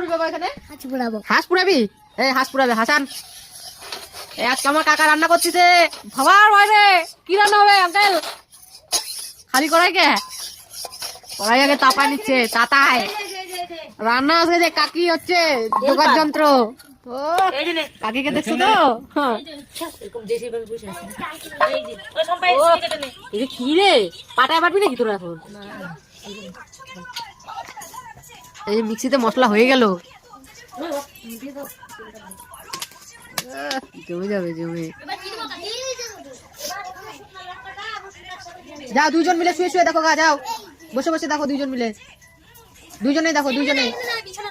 করবি বাবা এখানে? হাঁস এই হাঁস হাসান। এই আজকে আমার কাকা রান্না করতেছে ভাবার বাইরে কি রান্না হবে আঙ্কেল খালি কড়াই কে? কড়াই আগে তাপায় নিচ্ছে তাতায়। রান্না আছে যে কাকি হচ্ছে যোগার যন্ত্র। ও কাকিকে দেখছ তো? হ্যাঁ। ও, এই যে কি রে? পাটায় পারবি নাকি তোরা এখন? এই যে মিক্সিতে মশলা হয়ে গেল। জমে যাবে জমে। যাও দুজন মিলে শুয়ে শুয়ে দেখো গা যাও। বসে বসে দেখো দুজন মিলে। দুজনে দেখো দুজনে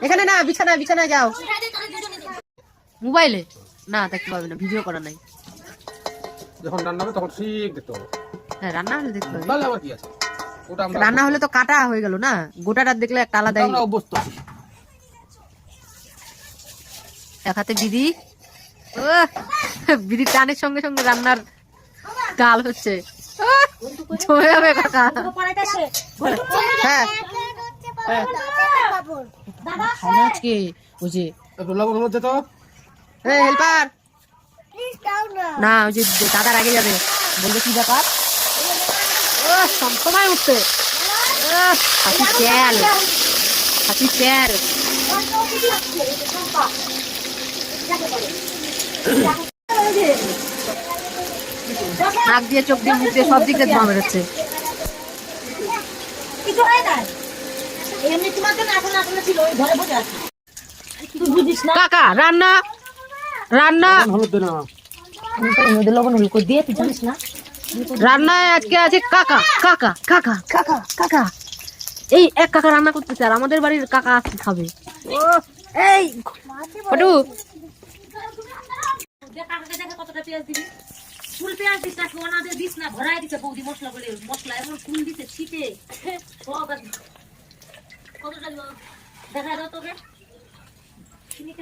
এখানে না বিছানা বিছানায় যাও। মোবাইলে? না দেখতে পাবে না ভিডিও করা নাই। যখন রান্না হবে তখন ঠিক দেখতে হবে। হ্যাঁ রান্না হলে দেখতে পাবে তাহলে আবার কি আছে? ওটা আমরা রান্না হলে তো কাটা হয়ে গেল না? গোটাটা দেখলে একটা আলাদাই আমরা অভ্যস্ত। এক হাতে বিড়ি। আহ, টানের সঙ্গে সঙ্গে রান্নার ডাল হচ্ছে। জমে যাবে কাকা। হ্যাঁ। আজকে ওই যে তো। হেল্পার। না। ওই যে যে দাদার আগে যাবে। বলবে কি ব্যাপার? ও সবসময় উঠছে চ্যাল হাসি চ্যাল নাক দিয়ে চোখ দিয়ে মুখ দিয়ে সব দিকে ধোঁয়া বেরোচ্ছে। কিছু হয় না। এমনি তোমার জন্য এখন আসলে ছিল ওই ঘরে বসে আছে। তুই বুঝিস না। কাকা রান্না? রান্না? হলুদ না। লবণ হলুদ দিয়ে তুই জানিস না। রান্নায় আজকে আছে কাকা কাকা কাকা কাকা কাকা। এই এক কাকা রান্না করতেছে আর আমাদের বাড়ির কাকা আজকে খাবে। ও এই ফটু। কাকাকে দেখে কতটা পেঁয়াজ দিবি। ফুল পেঁয়াজ দিস না সোনা দিয়ে দিস না ভরাই দিছে বৌদি মশলা বলে মশলা এমন ফুল দিতে ছিটে। কতটা দেখা দাও তোকে।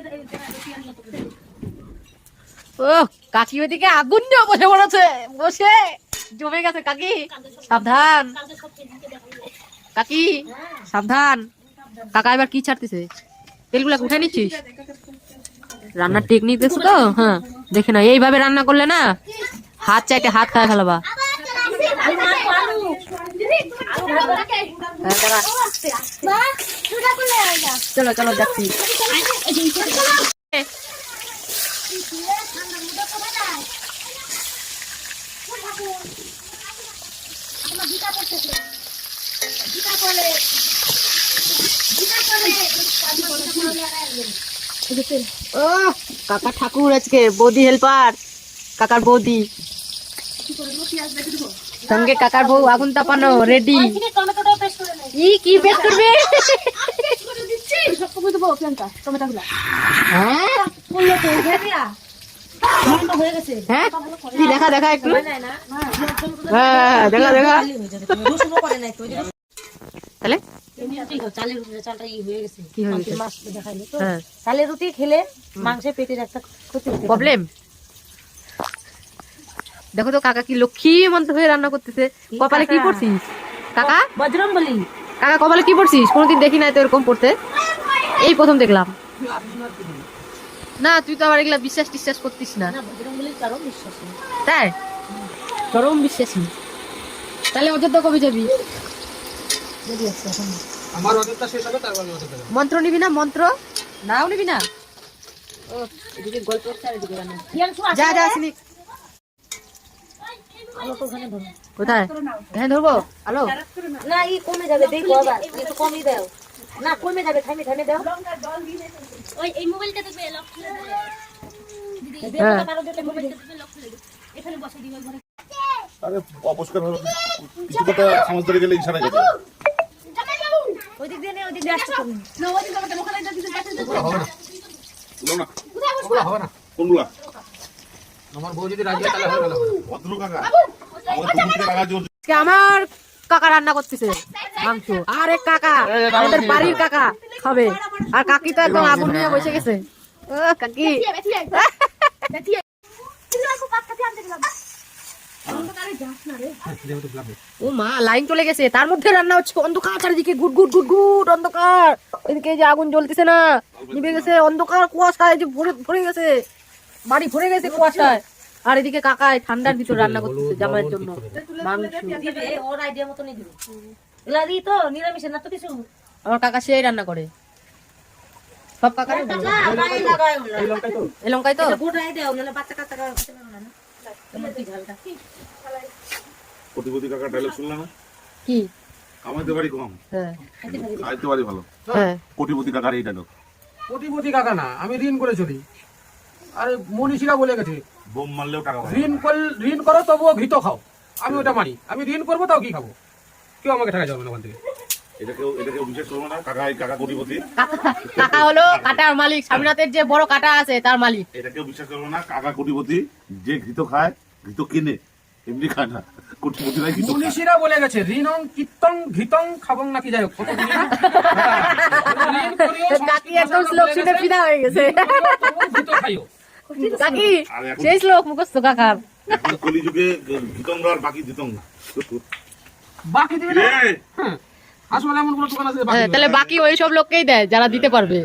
দেখা দাও, পেঁয়াজ। ও কাকি ওইদিকে আগুন বসে পড়েছে। বসে। জমে গেছে, কাকি। সাবধান। কাকি, সাবধান। কাকা এবার কি ছাড়তেছে? তেলগুলা উঠে নিচ্ছিস? রান্নার টেকনিক দেখছ তো? হ্যাঁ দেখে না এইভাবে রান্না করলে না, হাত চাইতে হাত খায় ফেলাবা। চলো চলো, যাচ্ছি। ও, কাকা ঠাকুর আজকে, বৌদি হেল্পার কাকার বৌদি। সঙ্গে কাকার বউ আগুন তাপানো রেডি। ই, কি বেশ করবে? হ্যাঁ? দেখা দেখা একটু? হ্যাঁ দেখা দেখা রসুনও করে নাই তো ওই যে তাহলে? চালের রুটি হয়ে। চালের রুটি খেলে মাংসের পেটের একটা ক্ষতি প্রবলেম দেখো তো কাকা কি লক্ষ্মী মন্ত হয়ে রান্না করতেছে। কপালে কি পড়ছিস? কাকা? বজরং বলি কাকা কপালে কি পড়ছিস? কোনোদিন দেখি নাই তো এরকম পড়তে। এই প্রথম দেখলাম। না তুই তো আবার এগুলা বিশ্বাস টিশ্বাস করতিস না। তাই? চরম বিশ্বাসী। তাহলে অযোধ্যা কবে যাবি? যদি আছে এখন আমার অযোধ্যা শেষ হবে তারপর আমি অযোধ্যা মন্ত্র নিবি না মন্ত্র? নাও নিবি না? ও এদিকে গল্প হচ্ছে আর এদিকে রান্না হচ্ছে। ইয়াংশু আসে যা যা আসিনি। আলো তো ওখানে ধরো। কোথায়? হ্যাঁ ধরবো? হ্যালো না ই কমে যাবে দেখো আবার একটু কমই দাও। না কমে যাবে থামে থামে দাও। ওই এই মোবাইলটা দেখবে লক করে দে হ্যাঁ। কারও দেখে মোবাইলটা দেখবে লক করে দে এখানে বসে দিবে ঘরে। আরে অপরিষ্কার ভাবে কিছু কথা সমাজ ধরে গেলে ইশারা যেতে আমার কাকা রান্না করতেছে মাংস। আর এক কাকা আমাদের বাড়ির কাকা খাবে। আর কাকি তো একদম আগুন নিয়ে বসে গেছে। ও কাকি। ও মা লাইন চলে গেছে। তার মধ্যে রান্না হচ্ছে অন্ধকার চারিদিকে গুট গুট গুট গুট অন্ধকার। ওইদিকে যে আগুন জ্বলতেছে না নিভে গেছে অন্ধকার কুয়াশায় যে ভরে ভরে গেছে। বাড়ি ভরে গেছে কুয়াশায়। আর এদিকে কাকায় ঠান্ডার ভিতর রান্না করতেছে জামাইয়ের জন্য। মাংস। ওর আইডিয়া মতনই দিবে। এলা দি তো নিরামিষের না তো কিছু। আমার কাকা সেই রান্না করে। সব তো এই লঙ্কাই তো? গোটাই দেও নাহলে বাচ্চা কাচ্চা না কাকা ডায়লগ শুনলে কি? পারি কম। হ্যাঁ। পারি ভালো। হ্যাঁ। কোটিপতি কাকার এই ডায়লগ কোটিপতি কাকা না আমি ঋণ করে চলি। আরে মনীষীরা বলে গেছে বোম মারলেও টাকা ঋণ কর ঋণ করো তবুও ঘৃত খাও। আমি ওটা মানি। আমি ঋণ করব তাও কি খাব? কেউ আমাকে টাকা যাবে না ওখান থেকে। এটা কেউ এটা করব না কাকা কাকা কোটিপতি। কাকা কাকা হলো কাটার মালিক স্বামীনাথের যে বড় কাটা আছে তার মালিক। এটাকে বিশ্বাস করব না কাকা কোটিপতি যে ঘৃত খায় ঘৃত কিনে এমনি খায় না। কোটিপতিরাই ঘৃত খায়। বলে গেছে ঋণং কীর্তং ঘৃতং খাবং নাকি যাই হোক। না? কাকি একদম শ্লোক শুনে ফিদা হয়ে গেছে। ঋণ করিও, তবুও ঘৃত খাইও। কাকি সেই শ্লোক মুখস্থ কাকার কলিযুগে ঘৃতং আর বাকি দিতং না? বাকি দিবে আসলে এমন কোনো দোকান আছে বাকি হ্যাঁ, তাহলে বাকি ওই সব লোককেই দেয় যারা দিতে পারবে।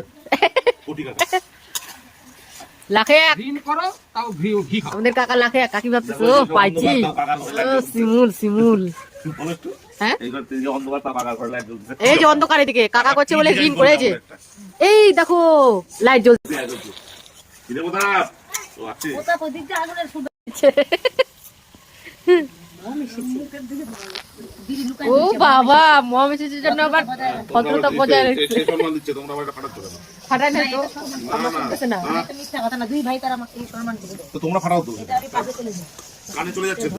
লাখে এক। করো তাও ঘি ঘি খাও। আমাদের কাকা লাখে এক কাকি ভাবতেছে ও পাইছি। ও শিমুল শিমুল। হ্যাঁ? এই যে অন্ধকার এদিকে কাকা করছে বলে ঋণ করেছে এই দেখো লাইট জ্বলছে কিরে কোথা ওটা ওদিকটা আগুনের ও বাবা মম এসেছে জন্য আবার ভদ্রতা বজায় রেখেছে সম্মান দিচ্ছে তোমরা আবার এটা কেন? ফাটাই না তো আমার শুনতেছে না। মিথ্যা কথা না দুই ভাই তার আমাকে সম্মান করে তো তোমরা ফাটাও তো। এটা আমি পাশে চলে যাই। কানে চলে যাচ্ছে।